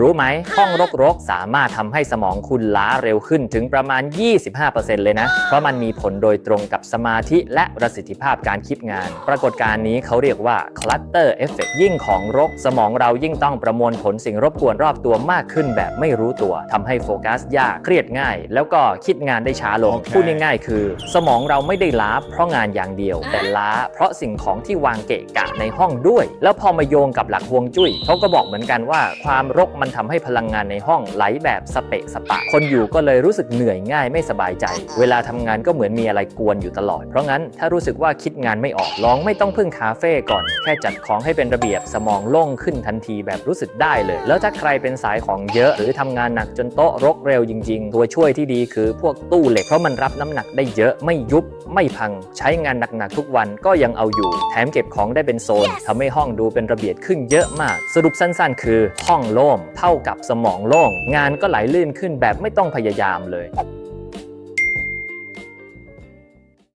รู้ไหมห้องรกๆ สามารถทำให้สมองคุณล้าเร็วขึ้นถึงประมาณ 25%เลยนะ เพราะมันมีผลโดยตรงกับสมาธิและประสิทธิภาพการคิดงาน ปรากฏการณ์นี้เขาเรียกว่า clutter effect ยิ่งของรก สมองเรายิ่งต้องประมวลผลสิ่งรบกวนรอบตัวมากขึ้นแบบไม่รู้ตัวทำให้โฟกัสยากเครียดง่าย แล้วก็คิดงานได้ช้าลงโอเคพูดง่ายๆ คือ สมองเราไม่ได้ล้าเพราะงานอย่างเดียว แต่ล้าเพราะสิ่งของที่วางเกะกะในห้องด้วย แล้วพอมาโยงกับหลักฮวงจุ้ยเขาก็บอกเหมือนกันว่าความรกมันทำให้พลังงานในห้องไหลแบบสเปะสปะ คนอยู่ก็เลยรู้สึกเหนื่อยง่ายไม่สบายใจ เวลาทำงานก็เหมือนมีอะไรกวนอยู่ตลอด เพราะงั้นถ้ารู้สึกว่าคิดงานไม่ออกลองไม่ต้องพึ่งคาเฟ่ก่อน แค่จัดของให้เป็นระเบียบสมองโล่งขึ้นทันทีแบบรู้สึกได้เลย แล้วถ้าใครเป็นสายของเยอะ หรือทำงานหนักจนโต๊ะรกเร็วจริง ๆ ตัวช่วยที่ดีคือพวกตู้เหล็กเพราะมันรับน้ำหนักได้เยอะไม่ยุบไม่พัง ใช้งานหนักๆทุกวันก็ยังเอาอยู่ แถมเก็บของได้เป็นโซนทำให้ห้องดูเป็นระเบียบขึ้นเยอะมาก สรุปสั้นๆ คือห้องโล่งเท่ากับสมองโล่ง งานก็ไหลลื่นขึ้นแบบไม่ต้องพยายามเลย